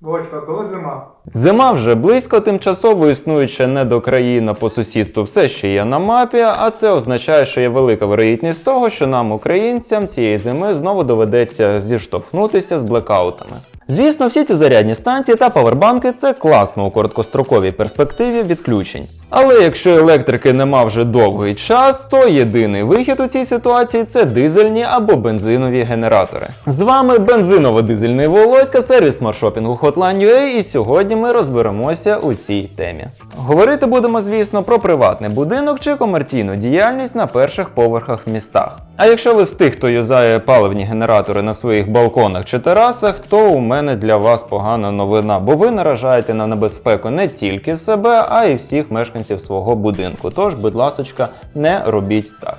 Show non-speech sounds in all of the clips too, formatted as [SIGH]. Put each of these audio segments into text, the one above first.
Володька, коли зима? Зима вже близько, тимчасово існуюча недокраїна по сусідству все ще є на мапі, а це означає, що є велика вероятність того, що нам, українцям, цієї зими знову доведеться зіштовхнутися з блекаутами. Звісно, всі ці зарядні станції та павербанки це класно у короткостроковій перспективі відключень. Але якщо електрики нема вже довгий час, то єдиний вихід у цій ситуації це дизельні або бензинові генератори. З вами бензиново-дизельний Володька, сервіс смартшопінгу Hotline.ua, і сьогодні ми розберемося у цій темі. Говорити будемо, звісно, про приватний будинок чи комерційну діяльність на перших поверхах в містах. А якщо ви з тих, хто юзає паливні генератори на своїх балконах чи терасах, то у мене для вас погана новина, бо ви наражаєте на небезпеку не тільки себе, а й всіх мешканців свого будинку. Тож, будь ласочка, не робіть так.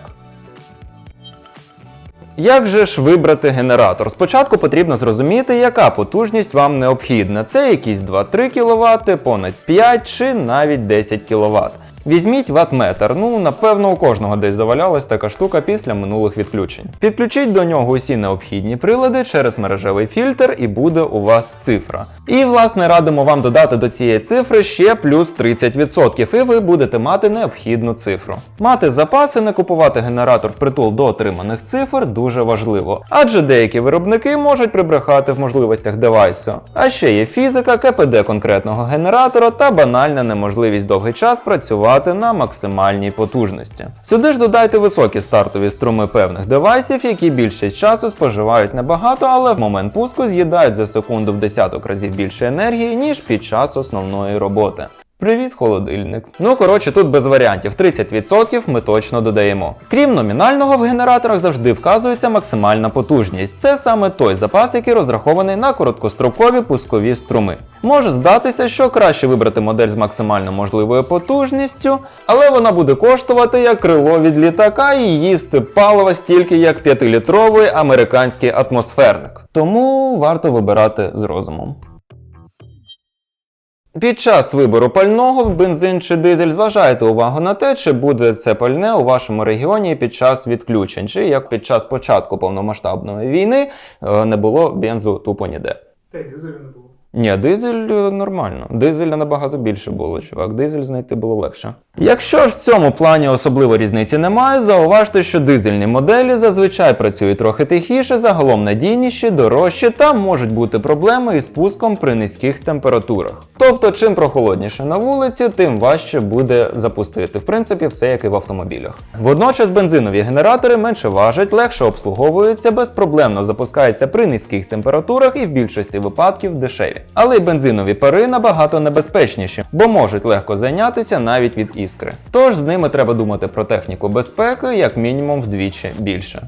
Як же ж вибрати генератор? Спочатку потрібно зрозуміти, яка потужність вам необхідна. Це якісь 2-3 кВт, понад 5 чи навіть 10 кВт. Візьміть ватметр. Ну, напевно, у кожного десь завалялась така штука після минулих відключень. Підключіть до нього усі необхідні прилади через мережевий фільтр, і буде у вас цифра. І, власне, радимо вам додати до цієї цифри ще плюс 30%, і ви будете мати необхідну цифру. Мати запаси, не купувати генератор впритул до отриманих цифр дуже важливо, адже деякі виробники можуть прибрехати в можливостях девайсу. А ще є фізика, КПД конкретного генератора та банальна неможливість довгий час працювати на максимальній потужності. Сюди ж додайте високі стартові струми певних девайсів, які більшість часу споживають небагато, але в момент пуску з'їдають за секунду в десяток разів більше енергії, ніж під час основної роботи. Привіт, холодильник. Ну коротше, тут без варіантів 30% ми точно додаємо. Крім номінального, в генераторах завжди вказується максимальна потужність. Це саме той запас, який розрахований на короткострокові пускові струми. Може здатися, що краще вибрати модель з максимально можливою потужністю, але вона буде коштувати як крило від літака і їсти паливо стільки, як 5-літровий американський атмосферник. Тому варто вибирати з розумом. Під час вибору пального, бензин чи дизель, зважайте увагу на те, чи буде це пальне у вашому регіоні під час відключень, чи як під час початку повномасштабної війни е, не було бензу тупо ніде. Та й дизелю не було. Ні, дизель е, нормально. Дизеля набагато більше було, чувак. Дизель знайти було легше. Якщо ж в цьому плані особливо різниці немає, зауважте, що дизельні моделі зазвичай працюють трохи тихіше, загалом надійніші, дорожчі та можуть бути проблеми із пуском при низьких температурах. Тобто, чим прохолодніше на вулиці, тим важче буде запустити. В принципі, все як і в автомобілях. Водночас бензинові генератори менше важать, легше обслуговуються, безпроблемно запускаються при низьких температурах і в більшості випадків дешеві. Але й бензинові пари набагато небезпечніші, бо можуть легко зайнятися навіть від іскри. Тож з ними треба думати про техніку безпеки як мінімум вдвічі більше.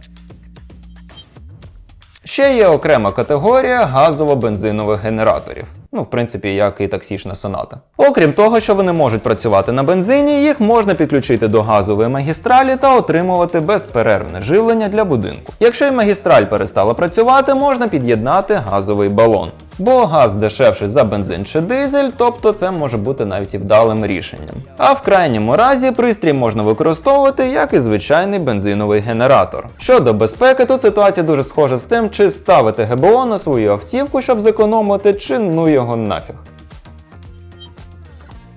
Ще є окрема категорія газово-бензинових генераторів. Ну, в принципі, як і таксішна соната. Окрім того, що вони можуть працювати на бензині, їх можна підключити до газової магістралі та отримувати безперервне живлення для будинку. Якщо й магістраль перестала працювати, можна під'єднати газовий балон. Бо газ дешевший за бензин чи дизель, тобто це може бути навіть і вдалим рішенням. А в крайньому разі пристрій можна використовувати як і звичайний бензиновий генератор. Щодо безпеки, тут ситуація дуже схожа з тим, чи ставити ГБО на свою автівку, щоб зекономити, чи ну його нафіг.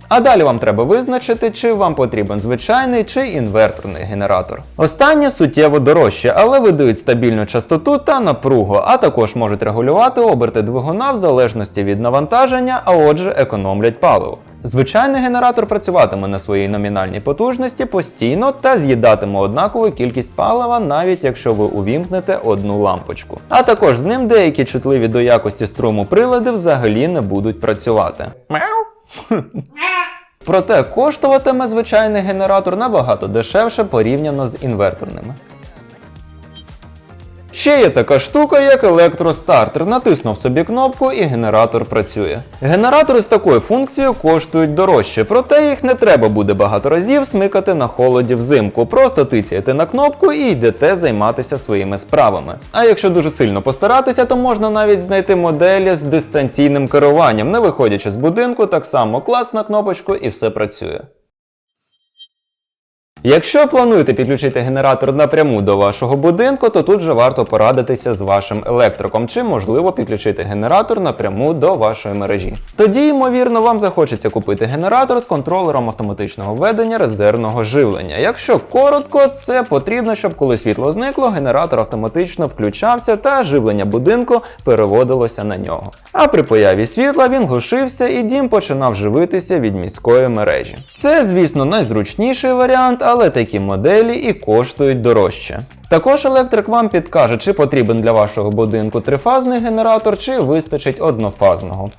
А далі вам треба визначити, чи вам потрібен звичайний чи інверторний генератор. Останнє суттєво дорожче, але видають стабільну частоту та напругу, а також можуть регулювати оберти двигуна в залежності від навантаження, а отже економлять паливо. Звичайний генератор працюватиме на своїй номінальній потужності постійно та з'їдатиме однакову кількість палива, навіть якщо ви увімкнете одну лампочку. А також з ним деякі чутливі до якості струму прилади взагалі не будуть працювати. Проте коштуватиме звичайний генератор набагато дешевше порівняно з інверторними. Ще є така штука, як електростартер. Натиснув собі кнопку і генератор працює. Генератори з такою функцією коштують дорожче, проте їх не треба буде багато разів смикати на холоді взимку. Просто тицяєте на кнопку і йдете займатися своїми справами. А якщо дуже сильно постаратися, то можна навіть знайти моделі з дистанційним керуванням, не виходячи з будинку, так само клац на кнопочку і все працює. Якщо плануєте підключити генератор напряму до вашого будинку, то тут же варто порадитися з вашим електриком, чи можливо підключити генератор напряму до вашої мережі. Тоді, ймовірно, вам захочеться купити генератор з контролером автоматичного ведення резервного живлення. Якщо коротко, це потрібно, щоб коли світло зникло, генератор автоматично включався та живлення будинку переводилося на нього. А при появі світла він глушився і дім починав живитися від міської мережі. Це, звісно, найзручніший варіант, але такі моделі і коштують дорожче. Також електрик вам підкаже, чи потрібен для вашого будинку трифазний генератор, чи вистачить однофазного.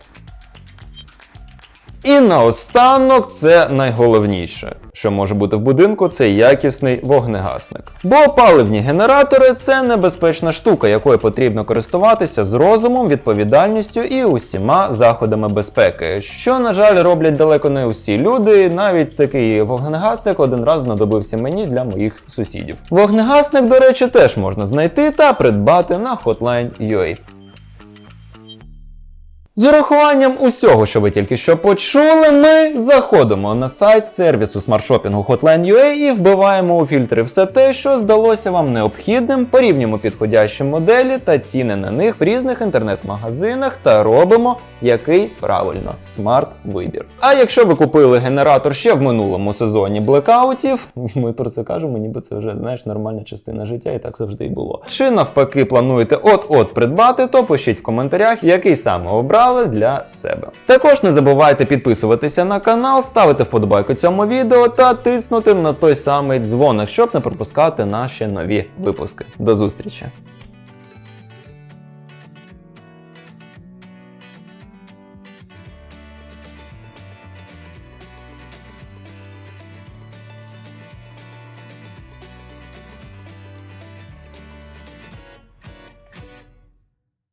І наостанок це найголовніше, що може бути в будинку, це якісний вогнегасник. Бо паливні генератори це небезпечна штука, якою потрібно користуватися з розумом, відповідальністю і усіма заходами безпеки, що, на жаль, роблять далеко не усі люди. Навіть такий вогнегасник один раз знадобився мені для моїх сусідів. Вогнегасник, до речі, теж можна знайти та придбати на Hotline.ua. З урахуванням усього, що ви тільки що почули, ми заходимо на сайт сервісу смартшопінгу Hotline.ua і вбиваємо у фільтри все те, що здалося вам необхідним, порівнюємо підходящі моделі та ціни на них в різних інтернет-магазинах та робимо який правильно смарт вибір. А якщо ви купили генератор ще в минулому сезоні блекаутів, [LAUGHS] ми про це кажемо, ніби це вже знаєш нормальна частина життя, і так завжди і було. Чи навпаки плануєте от-от придбати, то пишіть в коментарях, який саме обрали для себе. Також не забувайте підписуватися на канал, ставити вподобайку цьому відео та тиснути на той самий дзвоник, щоб не пропускати наші нові випуски. До зустрічі!